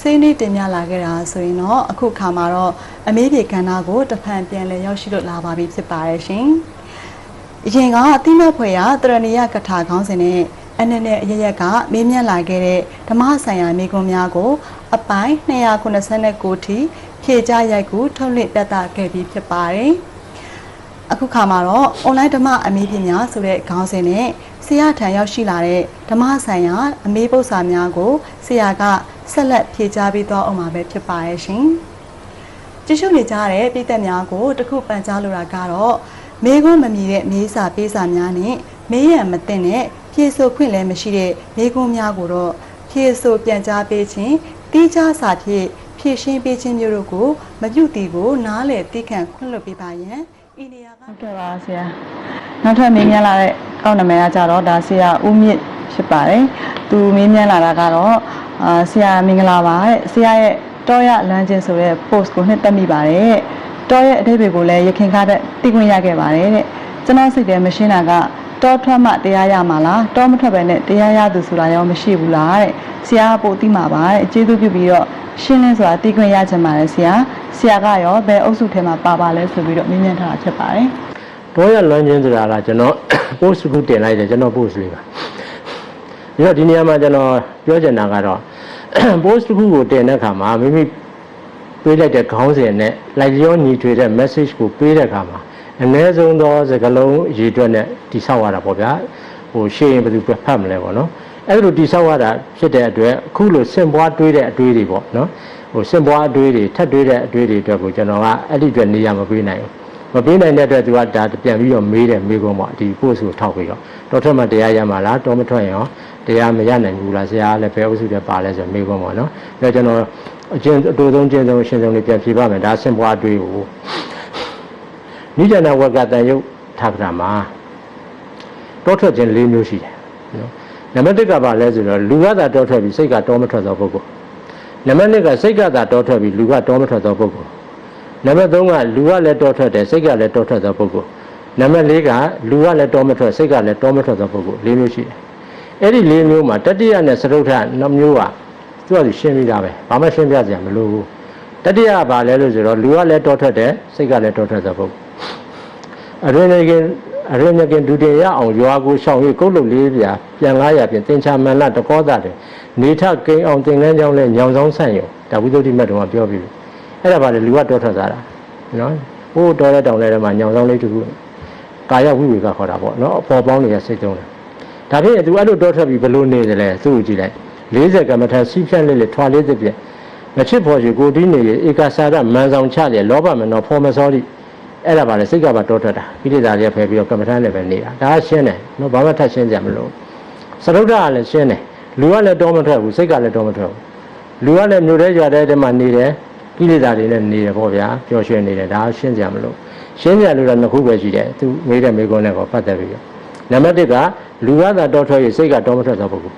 ဆွေးနွေးတင်ပြလာခဲ့တာဆိုရင်တော့အခုခါမှာတော့အမေးပြေကဏ္ဍကိုတဖန်ပြန်လည်ရောက်ရှိလို့လာပါပြီဖြစ်ပါတယ်ရှင်။အရင်ကအတိမတ်ဖွယ်ရတရဏီယကထာခေါင်းစဉ်နဲ့အနေနဲ့အရရက်ကမေးမြန်းလာခဲ့တဲ့ဓမ္မဆိုင်ရာမိကွန်းများကို အပိုင်း289ထိဖြေကြားရိုက်ကူထုတ်လွှင့်ပြသခဲ့ပြီးဖြစ်ပါတယ်။အခုခါမှာတော့ online ဓမ္မအမေးပြများဆိုတဲ့ခေါင်းစဉ်နဲ့ဆရာထံရောက်ရှိလာတဲ့ဓမ္မဆိုင်ရာအမေးပု္ပ္ပစာများကိုဆရာက ဆက်လက်ဖြေကြားပေးသွားအောင်ပါပဲဖြစ်ပါရဲ့ရှင်။ကြည့်ရှုနေကြတဲ့ပြည်သက်များကိုတခုပန်ကြားလိုတာကတော့မေခွန်းမမီတဲ့မေးစာပေးစာများနဲ့မေးရန်မသိတဲ့ဖြေဆိုခွင့်လည်းမရှိတဲ့မေခွန်းများကိုတော့ဖြေဆိုပြန်ကြားပေးခြင်းတိကျစာဖြင့်ဖြည့်ရှင်းပေးခြင်းမျိုးတို့ကိုမပြုတည်ကိုနားလည်သိခံခွင့်လွှတ်ပေးပါရန်ဤနေရာကဟုတ်ကဲ့ပါဆရာနောက်ထပ်မေးမြန်းလာတဲ့အောက်နာမည်ကကြတော့ဒါဆရာဦးမြင့်ဖြစ်ပါတယ်သူမေးမြန်းလာတာကတော့ အာဆရာမင်္ဂလာပါတဲ့ဆရာရဲ့တောရလမ်းချင်းဆိုတဲ့ post ကိုနှစ်သက်မိပါတယ်တဲ့တောရဲ့အတိတ်တွေကိုလည်းရခင်ကားတဲ့သိခွင့်ရခဲ့ပါတယ်တဲ့ကျွန်တော်စိတ်ထဲမရှင်းတာကတောထွက်မှတရားရမှာလားတောမထွက်ပဲနဲ့တရားရသူဆိုတာရောမရှိဘူးလားတဲ့ဆရာကပို့သိမှာပါတဲ့ကျေးဇူးပြုပြီးတော့ရှင်းလင်းစွာသိခွင့်ရချင်ပါတယ်ဆရာဆရာကရောဘယ်အုပ်စုထဲမှာပါပါလဲဆိုပြီးတော့မြင်မြင်ထားတာဖြစ်ပါတယ်တော့ရလွမ်းချင်းဆိုတာကကျွန်တော် post ခုတင်လိုက်တယ်ကျွန်တော် post လေးပါ ပြီးတော့ဒီနေရာမှာကျွန်တော်ပြောချင်တာကတော့ post ခုကိုတင်တဲ့အခါမှာမိမိပေးလိုက်တဲ့ခေါင်းစဉ်နဲ့လိုက်လျောညီထွေတဲ့ message ကိုပေးတဲ့အခါမှာအနည်းဆုံးသောစကားလုံးရည်အတွက်နဲ့တိဆောက်ရတာပေါ့ဗျာဟိုရှေ့ရင်ဘယ်သူဖတ်မလဲပေါ့နော်အဲ့လိုတိဆောက်ရတာဖြစ်တဲ့အတွက်အခုလိုစင်ပွားတွေးတဲ့အတွေးတွေပေါ့နော်ဟိုစင်ပွားအတွေးတွေထပ်တွေးတဲ့အတွေးတွေအတွက်ကိုကျွန်တော်ကအဲ့ဒီအတွက်နေရာမပေးနိုင်ဘူးမပေးနိုင်တဲ့အတွက်သူကဒါပြန်ပြီးတော့မေးတယ်မေးကုန်ပေါ့ဒီ post ကိုထောက်ပြီးတော့တော်ထက်မှတရားရမှာလားတော်မထွက်ရင်ရော တရားမရနိုင်ဘူးလားဆရာကလည်းဘယ်အုပ်စုတွေပါလဲဆိုမေးကုန်ပေါ့နော်ဒါကျွန်တော်အကျဉ်းအတူဆုံးကျဉ်းဆုံးအရှင်းဆုံးလေးပြန်ဖြေပါမယ်ဒါစင်ပွားအတွေးကိုနိဒနာဝကတန်ယုတ်ထာကရာမှာတောထွက်ခြင်း၄မျိုးရှိတယ်နော်နံပါတ်1ကဘာလဲဆိုတော့လူကသာတောထွက်ပြီးစိတ်ကတောမထွက်သောပုဂ္ဂိုလ်နံပါတ်2ကစိတ်ကသာတောထွက်ပြီးလူကတောမထွက်သောပုဂ္ဂိုလ်နံပါတ်3ကလူကလည်းတောထွက်တယ်စိတ်ကလည်းတောထွက်သောပုဂ္ဂိုလ်နံပါတ်4ကလူကလည်းတောမထွက်စိတ်ကလည်းတောမထွက်သောပုဂ္ဂိုလ်၄မျိုးရှိတယ် အဲ့ဒီ၄မျိုးမှာတတိယနဲ့သရုပ်ထနှစ်မျိုးကသူကရှင်းပြီးသားပဲဘာမှရှင်းပြစရာမလိုဘူးတတိယကဘာလဲလို့ဆိုတော့လူကလည်းတောထွက်တယ်စိတ်ကလည်းတောထွက်သောပုဂ္ဂိုလ်အရင်ကအရင်ကဒုတိယရအောင်ရွာကိုရှောင်၍ကုတ်လုတ်လေးပြပြန်လာရပြင်သင်္ချာမန္လတကောတာတယ်နေထကိန်းအောင်သင်္ကန်းကြောင်းလဲညောင်ဆောင်ဆန့်ရောဒါဝိသုဒ္ဓိမတ်တော်ကပြောပြီးအဲ့ဒါပါလေလူကတောထွက်သွားတာနော်ဟိုးတော်တဲ့တောင်လဲထဲမှာညောင်ဆောင်လေးတခုကာယဝိဝေကခေါ်တာပေါ့နော်အပေါ်ပေါင်းတွေကစိတ်သုံးတယ် ဒါဖြင့်သူအဲ့လိုတောထွက်ပြီးဘလို့နေတယ်လဲသူ့ကိုကြည့်လိုက်40ကမ္မထာစီးဖြန့်လေးလေထွာလေးတစ်ပြက်မချစ်ဖို့ရှိကိုတီးနေရေဧကစာရမန်ဆောင်ချလေလောဘမနောဖော်မစောတိအဲ့ဒါပါလေစိတ်ကပါတောထွက်တာကိလေသာတွေဖယ်ပြီးတော့ကမ္မထာနဲ့ပဲနေတာဒါရှင်းတယ်နော်ဘာမှထပ်ရှင်းကြမလို့သရုဒ္ဓကလည်းရှင်းတယ်လူကလည်းတောမထွက်ဘူးစိတ်ကလည်းတောမထွက်ဘူးလူကလည်းမြို့ထဲကြွတဲ့တဲမှာနေတယ်ကိလေသာတွေနဲ့နေတယ်ပေါ့ဗျာပျော်ရွှင်နေတယ်ဒါရှင်းကြမလို့ရှင်းကြလို့တော့နှစ်ခုပဲရှိတယ်သူမေးတဲ့မေးခွန်းနဲ့ကိုပတ်သက်ပြီးတော့နံပါတ်1က လူကသာတောထွက်ရစိတ်ကတောမထွက်သောပုဂ္ဂိုလ်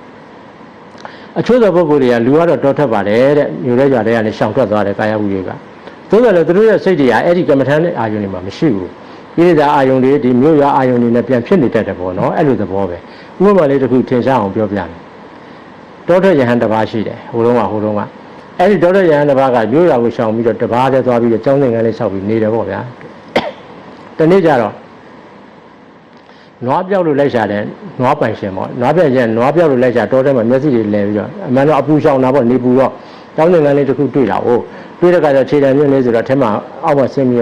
အချို့သောပုဂ္ဂိုလ်တွေကလူကတော့တောထွက်ပါတယ်တဲ့မြို့ထဲကြွတဲ့ကနေရှောင်ထွက်သွားတယ်ကာယဝိရေကသို့တော်လည်းသူတို့ရဲ့စိတ်တွေကအဲ့ဒီကမ္မထမ်းတဲ့အာယုန်တွေမှာမရှိဘူးကိလေသာအာယုန်တွေဒီမြို့ရွာအာယုန်တွေနဲ့ပြန်ဖြစ်နေတတ်တယ်ပေါ့နော်အဲ့လိုသဘောပဲဥပမာလေးတစ်ခုထင်ရှားအောင်ပြောပြမယ်တောထွက်ယဟန်တစ်ပါးရှိတယ်ဟိုတုန်းကဟိုတုန်းကအဲ့ဒီတောထွက်ယဟန်တစ်ပါးကမြို့ရွာကိုရှောင်ပြီးတော့တစ်ပါးတည်းသွားပြီးတော့ကျောင်းသင်္ကန်းလေးဆောက်ပြီးနေတယ်ပေါ့ဗျာတနေ့ကျတော့ နွားပြောက်လို့လိုက်ရှာတယ်နွားပိုင်ရှင်ပေါ့နွားပြက်ရင်နွားပြောက်လို့လိုက်ရှာတောထဲမှာမျက်စိတွေလဲပြီးတော့အမှန်တော့အပူရှောင်တာပေါ့နေပူတော့ကျောင်းသင်္ကန်းလေးတစ်ခုတွေ့တာဟုတ်တွေ့တဲ့အခါကျခြေတံမြင့်လေးဆိုတော့ထဲမှာအောက်မှာဆင်းပြီး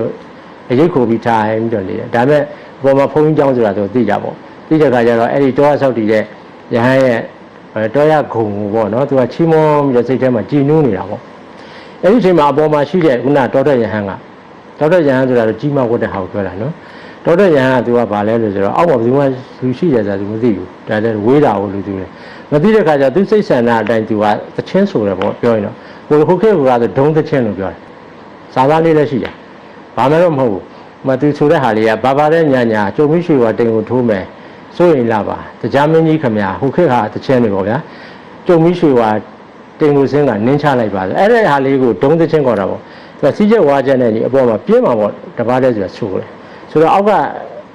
အရိတ်ခိုပြီးထားပြီးတော့နေတယ်ဒါပေမဲ့ပေါ်မှာဖုန်းကြီးကျောင်းဆိုတာသူသိကြပေါ့သိတဲ့အခါကျတော့အဲ့ဒီတောဆောက်တည်တဲ့ရဟန်းရဲ့တောရဂုံပေါ့နော်သူကချီးမွမ်းပြီးတော့စိတ်ထဲမှာကြည်နူးနေတာပေါ့အဲ့ဒီအချိန်မှာအပေါ်မှာရှိတဲ့ခုနတောတဲ့ရဟန်းကတောတဲ့ရဟန်းဆိုတာတော့ကြီးမဝတ်တဲ့ဟာကိုပြောတာနော် တောတဲ့ရဟန်းကသူကဘာလဲလို့ဆိုတော့အောက်မှာဘယ်သူမှသူရှိတယ်ဆိုတာသူမသိဘူးဒါလည်းဝေးတာကိုလူသူတယ်မသိတဲ့အခါကျသူစိတ်ဆန္ဒအတိုင်းသူကသချင်းဆိုတယ်ပေါ့ပြောရင်တော့ဟိုခုခေတ်ကတော့ဒုံသချင်းလို့ပြောတယ်စာသားလေးလည်းရှိတယ်ဘာမှတော့မဟုတ်ဘူးဟမသူဆိုတဲ့ဟာလေးကဘာဘာတဲ့ညာညာကြုံမိရွှေဝါတိန်ကိုထိုးမယ်စိုးရင်လာပါတရားမင်းကြီးခမညာဟိုခေတ်ဟာတခြင်းနေပေါ့ဗျာကြုံမိရွှေဝါတိန်ကိုစင်းကနင်းချလိုက်ပါဆိုအဲ့ဒီဟာလေးကိုဒုံးသချင်းခေါ်တာပေါ့သူကစီးချက်ဝါချက်နဲ့ဒီအပေါ်မှာပြင်းမှာပေါ့တပါးတဲ့ဆိုတာဆိုတယ် ဆိုတော့အောက်က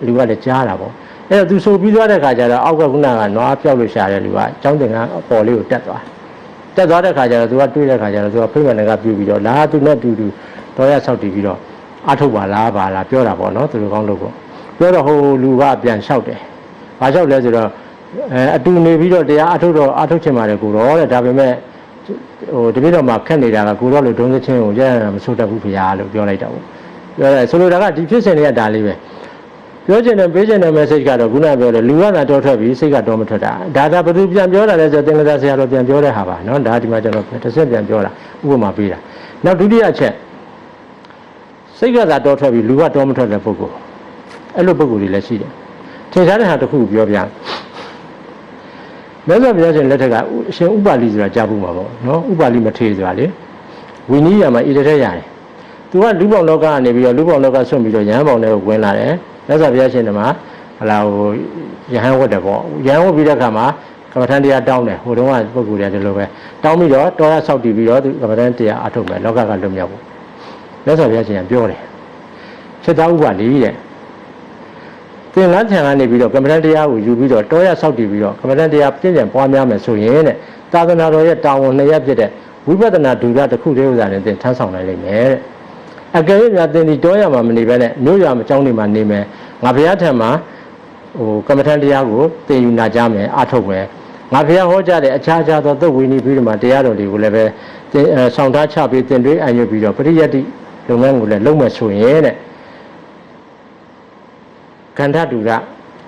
လူကလည်းကြားတာပေါ့အဲ့တော့သူဆိုပြီးသွားတဲ့ခါကျတော့အောက်ကခုနကနွားပြောက်လို့ရှာတဲ့လူကចောင်းတင်ကအပေါ်လေးကိုတက်သွားတက်သွားတဲ့ခါကျတော့သူကတွေးတဲ့ခါကျတော့သူကဖိမှန်ကပြူပြီးတော့လာသူနဲ့တူတူတော့ရဆောက်တည်ပြီးတော့အထုတ်ပါလားပါလားပြောတာပေါ့နော်သူတို့ကောင်းလို့ပေါ့ပြောတော့ဟိုလူကပြန်လျှောက်တယ်ဘာလျှောက်လဲဆိုတော့အဲအတူနေပြီးတော့တရားအထုတ်တော့အထုတ်ချင်ပါတယ်ကိုတော့တဲ့ဒါပေမဲ့ဟိုတပိတော့မှခက်နေတာကကိုတော့လို့ဒုံးသချင်းကိုရရမဆိုတတ်ဘူးဖေရားလို့ပြောလိုက်တာပေါ့ ပြောတယ်ဆိုလိုတာကဒီဖြစ်စဉ်တွေကဒါလေးပဲပြောချင်တယ်ပေးချင်တယ် message ကတော့ခုနပြောတယ်လူကသာတော့ထွက်ပြီစိတ်ကတော့မထွက်တာဒါသာဘယ်သူပြန်ပြောတာလဲဆိုတော့သင်္ကစားဆရာတော်ပြန်ပြောတဲ့ဟာပါနော်ဒါဒီမှာကျွန်တော်တစ်ဆက်ပြန်ပြောတာဥပမာပေးတာနောက်ဒုတိယချက်စိတ်ကသာတော့ထွက်ပြီလူကတော့မထွက်တဲ့ပုဂ္ဂိုလ်အဲ့လိုပုဂ္ဂိုလ်တွေလည်းရှိတယ်ထင်ရှားတဲ့ဟာတစ်ခုပြောပြမြတ်စွာဘုရားရှင်လက်ထက်ကအရှင်ဥပါလိဆိုတာကြားဖို့ပါပေါ့နော်ဥပါလိမထေရဆိုတာလေဝိနည်းရမှာဣတရက်ရတယ် သူကလူပေါင်းလောကကနေပြီးတော့လူပေါင်းလောကဆွန့်ပြီးတော့ရဟန်းပေါင်းတွေကိုဝင်လာတယ်မြတ်စွာဘုရားရှင်ကမှာဟလာဟိုယဟန်ဝတ်တယ်ပေါ့ယဟန်ဝတ်ပြီးတဲ့အခါမှာကမ္မထန်တရားတောင်းတယ်ဟိုတုန်းကပုဂ္ဂိုလ်တွေကဒီလိုပဲတောင်းပြီးတော့တောရဆောက်တည်ပြီးတော့သူကမ္မထန်တရားအထုတ်မယ်လောကကလွတ်မြောက်ဖို့မြတ်စွာဘုရားရှင်ကပြောတယ်စိတ်သားဥပါလိတဲ့သင်္ကန်းထံကနေပြီးတော့ကမ္မထန်တရားကိုယူပြီးတော့တောရဆောက်တည်ပြီးတော့ကမ္မထန်တရားပြည့်စုံပွားများမယ်ဆိုရင်တဲ့သာသနာတော်ရဲ့တာဝန်နှစ်ရပ်ဖြစ်တဲ့ဝိပဿနာဒုရတစ်ခုတည်းဥစ္စာနဲ့သင်ထမ်းဆောင်နိုင်လိမ့်မယ်တဲ့ အကယ်၍များသင်ဒီတောရမှာမနေဘဲနဲ့မြို့ရမှာကျောင်းတွေမှာနေမယ်ငါဘုရားထံမှာဟိုကမ္မထန်တရားကိုသင်ယူနာကြမယ်အထုတ်မယ်ငါဘုရားဟောကြားတဲ့အခြားအခြားသောသုတ်ဝိနည်းပြီးတော့မှတရားတော်တွေကိုလည်းပဲသင်အဲဆောင်ထားချပြီးသင်တွေးအံ့ရွပြီးတော့ပရိယတ်တိလုပ်ငန်းကိုလည်းလုပ်မယ်ဆိုရင်တဲ့ကန္ဓတူရ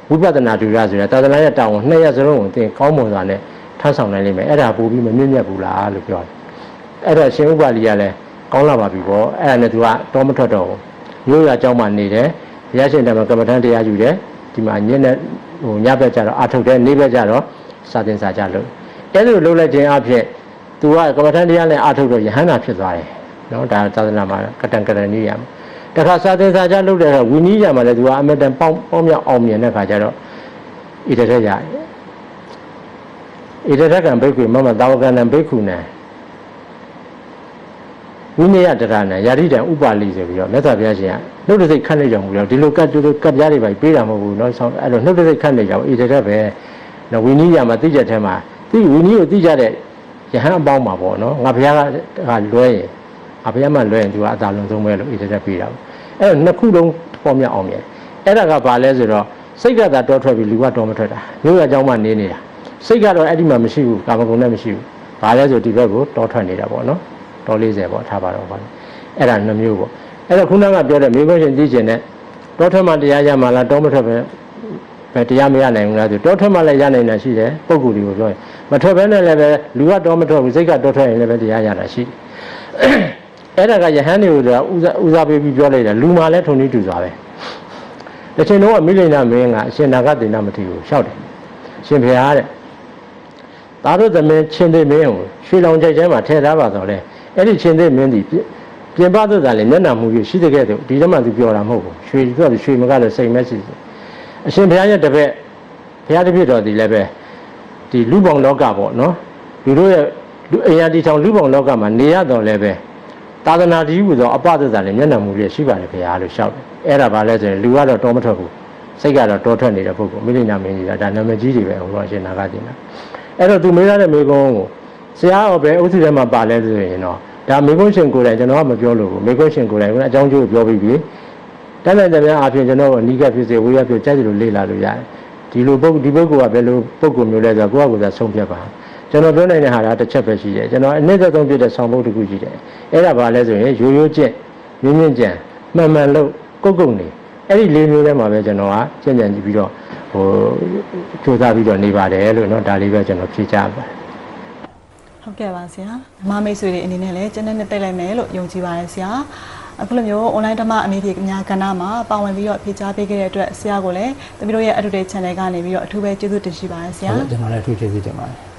ဝိပဿနာတူရဆိုတဲ့သာသနာရဲ့တောင်းဝန်နှစ်ရက်စလုံးကိုသင်ကောင်းမွန်စွာနဲ့ထမ်းဆောင်နိုင်လိမ့်မယ်အဲ့ဒါပို့ပြီးမမြင့်မြတ်ဘူးလားလို့ပြောတယ်အဲ့တော့ရှင်ဥပါလိကလည်း ကောင်းလာပါပြီပေါ့အဲ့ဒါနဲ့သူကတောမထွက်တော့ဘူးမြို့ရအကြောင်းမှနေတယ်ဘုရားရှင်တမန်ကမ္မထန်တရားယူတယ်ဒီမှာညနေဟိုညဘက်ကျတော့အထုတ်တယ်နေ့ဘက်ကျတော့စာသင်စာကြလို့အဲ့လိုလုပ်လိုက်ခြင်းအဖြစ်သူကကမ္မထန်တရားနဲ့အထုတ်တော့ယဟန္တာဖြစ်သွားတယ်နော်ဒါသာသနာမှာကတန်ကရဏီရမှာတခါစာသင်စာကြလုပ်တဲ့အခါဝီနည်းရမှာလည်းသူကအမတန်ပေါင်းပေါင်းမြောက်အောင်မြင်တဲ့အခါကျတော့ဣတရက်ရတယ်ဣတရကံဘိက္ခုမမသာဝကံံဘိက္ခုနံ ဝိနည်းတရဏံယာတိတံဥပါလိဆိုပြီးတော့မြတ်စွာဘုရားရှင်ကနှုတ်တစိတ်ခတ်နေကြဘူးလို့ဒီလိုကတ်တူကတ်ပြားတွေပဲပေးတာမဟုတ်ဘူးเนาะဆောင်းအဲ့လိုနှုတ်တစိတ်ခတ်နေကြဘူးဣတရက်ပဲနော်ဝိနည်းရမှာသိကြတဲ့ထဲမှာသိဝိနည်းကိုသိကြတဲ့ယဟန်အပေါင်းမှာပေါ့နော်ငါဘုရားကကလွဲရင်ငါဘုရားမှလွဲရင်သူကအသာလုံးဆုံးပဲလို့ဣတရက်ပေးတာပေါ့အဲ့တော့နှစ်ခုလုံးပေါ်မြောက်အောင်မြင်အဲ့ဒါကဘာလဲဆိုတော့စိတ်ကသာတောထွက်ပြီးလူကတော့မထွက်တာမျိုးရအကြောင်းမှနေနေတာစိတ်ကတော့အဲ့ဒီမှာမရှိဘူးကာမဂုဏ်နဲ့မရှိဘူးဘာလဲဆိုဒီဘက်ကိုတောထွက်နေတာပေါ့နော် တော40ပေါ့ထားပါတော့ပါအဲ့ဒါနှမျိုးပေါ့အဲ့တော့ခုနကပြောတဲ့မိဘရှင်သိကျင်တဲ့တောထွက်မှတရားရမှလားတောမထွက်ပဲပဲတရားမရနိုင်ဘူးလားဆိုတောထွက်မှလည်းရနိုင်တာရှိတယ်ပုံကူတွေကိုပြောရင်မထွက်ဘဲနဲ့လည်းပဲလူကတော့မထွက်ဘူးစိတ်ကတော့ထွက်ရင်လည်းပဲတရားရတာရှိတယ်အဲ့ဒါကယဟန်တွေကိုကဦးစားဦးစားပေးပြီးပြောလိုက်တာလူမှလည်းထုံနေတူစွာပဲတစ်ချိန်လုံးကမိလိန်နာမင်းကအရှင်နာဂတိနာမတိကိုရှောက်တယ်ရှင်ဖေဟာတဲ့သားတို့သမင်းချင်းသိမင်းကိုရွှေလောင်ကြိုက်ချမ်းမှာထည့်ထားပါတော့လေ အဲ့ဒီချင်းသိမင်းဒီပြင်ပသို့သာလေမျက်နှာမူရရှိတဲ့ကဲ့သို့ဒီထဲမှာသူပြောတာမဟုတ်ဘူးရွှေသူကရွှေမကလည်းစိတ်မဲ့ရှိတယ်အရှင်ဘုရားရဲ့တပည့်ဘုရားတပည့်တော်ဒီလည်းပဲဒီလူပေါင်းလောကပေါ့နော်လူတို့ရဲ့လူအရာတီထောင်လူပေါင်းလောကမှာနေရတော့လည်းပဲသာသနာတည်းဟူသောအပဒသလည်းမျက်နှာမူရရှိပါတယ်ဘုရားလို့ရှောက်တယ်အဲ့ဒါဘာလဲဆိုရင်လူကတော့တော်မထွက်ဘူးစိတ်ကတော့တောထွက်နေတဲ့ပုဂ္ဂိုလ်မိလိနာမင်းကြီးကဒါနာမည်ကြီးတွေပဲဟိုတော့ရှင်နာဂတိနာအဲ့တော့သူမေးရတဲ့မေကုန်းကို ဆရာရောပဲအုပ်စုထဲမှာပါလဲဆိုရင်တော့ဒါမေကုန်းရှင်ကိုယ်တိုင်ကျွန်တော်ကမပြောလို့ဘူးမေကုန်းရှင်ကိုယ်တိုင်ကအကြောင်းကျိုးပြောပြီးပြီတန်းတဲ့တည်းများအပြင်ကျွန်တော်ကအနိကဖြစ်စေဝေယဖြစ်ကြိုက်တယ်လို့လေ့လာလို့ရတယ်ဒီလိုပုဂ္ဂိုလ်ဒီပုဂ္ဂိုလ်ကဘယ်လိုပုဂ္ဂိုလ်မျိုးလဲဆိုတော့ကိုယ့်အကူသာဆုံးဖြတ်ပါကျွန်တော်ပြောနိုင်တဲ့ဟာကတစ်ချက်ပဲရှိတယ်ကျွန်တော်အနည်းဆုံးပြတဲ့ဆောင်ဖို့တစ်ခုရှိတယ်အဲ့ဒါဘာလဲဆိုရင်ရိုးရိုးကျင့်မြင့်မြင့်ကြံမှန်မှန်လို့ကုတ်ကုတ်နေအဲ့ဒီလေးမျိုးထဲမှာပဲကျွန်တော်ကကြံ့ကြံ့ကြည့်ပြီးတော့ဟိုစူးစမ်းပြီးတော့နေပါတယ်လို့เนาะဒါလေးပဲကျွန်တော်ဖြေချပါတယ် ဟုတ်ကဲ့ပါဆရာဓမ္မမိတ်ဆွေတွေအနေနဲ့လည်းကျန်တဲ့နှစ်သိလိုက်မယ်လို့ယုံကြည်ပါတယ်ဆရာအခုလိုမျိုး online ဓမ္မအမေဖြေအများကဏ္ဍမှာပါဝင်ပြီးတော့ဖြေချပေးခဲ့တဲ့အတွက်ဆရာကိုလည်းတမီးတို့ရဲ့ Educate Channel ကနေပြီးတော့အထူးပဲကျေးဇူးတင်ရှိပါတယ်ဆရာဟုတ်ကျွန်တော်လည်းအထူးကျေးဇူးတင်ပါတယ်